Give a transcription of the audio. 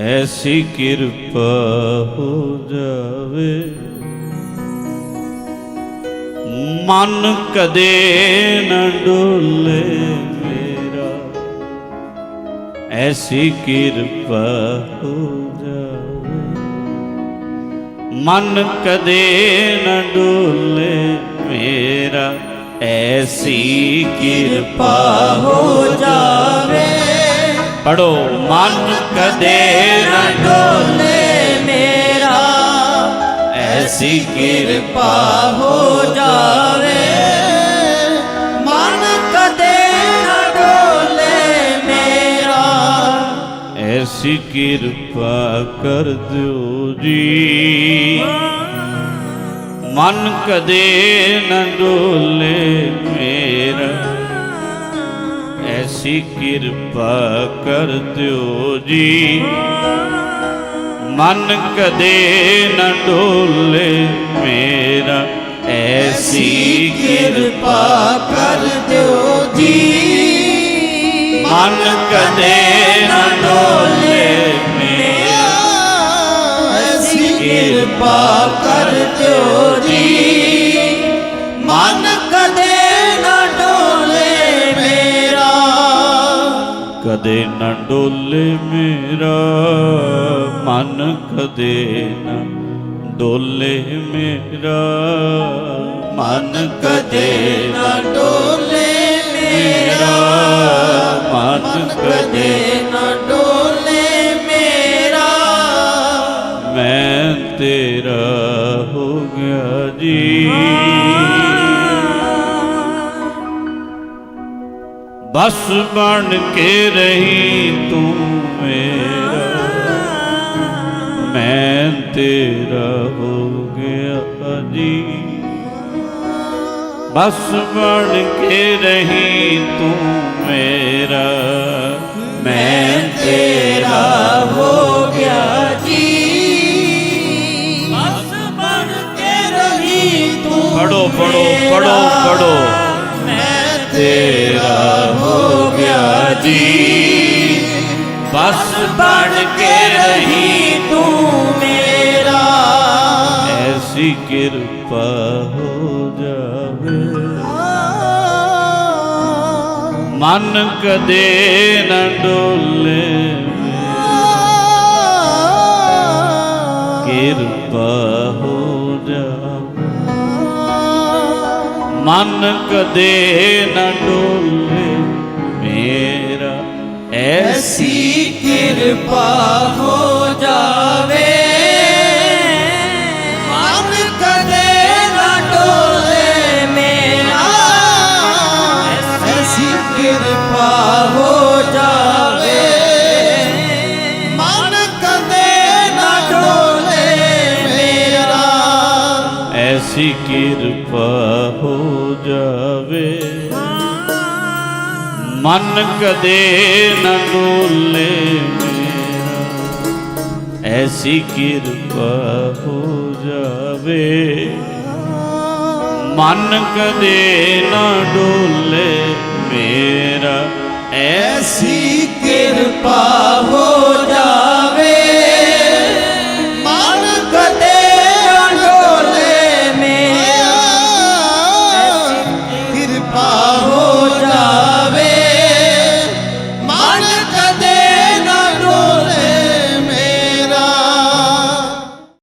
ਐਸੀ ਕਿਰਪਾ ਹੋ ਜਾਵੇ। ਮਨ ਕਦੇ ਨ ਡੋਲੇ ਮੇਰਾ। ਐਸੀ ਕਿਰਪਾ ਹੋ ਜਾਵੇ। ਮਨ ਕਦੇ ਨ ਡੋਲੇ ਮੇਰਾ। ਐਸੀ ਕਿਰਪਾ ਹੋ ਜਾਵੇ। ਪੜੋ ਮਨ ਕਦੇ ਨ ਡੋਲੇ ਮੇਰਾ। ਐਸੀ ਕਿਰਪਾ ਹੋ ਜਾਵੇ। ਮਨ ਕਦੇ ਨਾ ਡੋਲੇ ਮੇਰਾ। ਐਸੀ ਕਿਰਪਾ ਕਰ ਦਿਓ ਜੀ। ਮਨ ਕਦੇ ਨ ਡੋਲੇ ਐਸੀ ਕਿਰਪਾ ਕਰ ਦਿਓ ਜੀ। ਮਨ ਕਦੇ ਨਾ ਡੋਲੇ ਮੇਰਾ, ਐਸੀ ਕਿਰਪਾ ਕਰ ਦਿਓ ਜੀ। ਮਨ ਕਦੇ ਨ ਡੋਲੇ ਮੇਰਾ, ਐਸੀ ਕਿਰਪਾ ਕਰ ਦਿਓ ਜੀ। ਕਦੇ ਨ ਡੋਲੇ ਮੇਰਾ, ਮਨ ਕਦੇ ਨਾ ਡੋਲੇ ਮੇਰਾ। ਮਨ ਕਦੇ ਨਾ ਡੋਲੇ ਮੇਰਾ, ਮਨ ਕਦੇ ਨਾ ਡੋਲੇ ਮੇਰਾ। ਮੈਂ ਤੇਰਾ ਹੋ ਗਿਆ ਜੀ। ਬਸ ਬਣ ਕੇ ਰਹੀ ਤੂੰ ਮੇਰਾ। ਮੈਂ ਤੇਰਾ ਹੋ ਗਿਆ ਜੀ ਬਸ ਬਣ ਕੇ ਰਹੀ ਤੂੰ ਮੇਰਾ। ਗਿਆ ਬਸ ਬਣ ਕੇ ਰਹੀ ਤੂੰ ਮੇਰਾ। ਐਸੀ ਕਿਰਪਾ ਹੋ ਜਾਵੇ। ਮਨ ਕਦੇ ਨ ਡੋਲੇ। ਕਿਰਪਾ ਹੋ ਜਾਵੇ। ਮਨ ਕਦੇ ਨ ਡੋਲੇ। ਕਿਰਪਾ ਹੋ ਜਾਵੇ। ਮਨ ਕਦੇ ਨਾ ਡੋਲੇ ਮੇਰਾ। ਐਸੀ ਕਿਰਪਾ ਹੋ ਜਾਵੇ। ਮਨ ਕਦੇ ਨਾ ਡੋਲੇ ਮੇਰਾ। ਐਸੀ ਕਿਰਪਾ ਹੋ ਜਾਵੇ। ਮਨ ਕਦੇ ਨਾ ਡੋਲੇ ਐਸੀ ਕਿਰਪਾ ਹੋ ਜਾਵੇ। ਮਨ ਕਦੇ ਨ ਡੋਲੇ ਮੇਰਾ। ਐਸੀ ਕਿਰਪਾ ਹੋ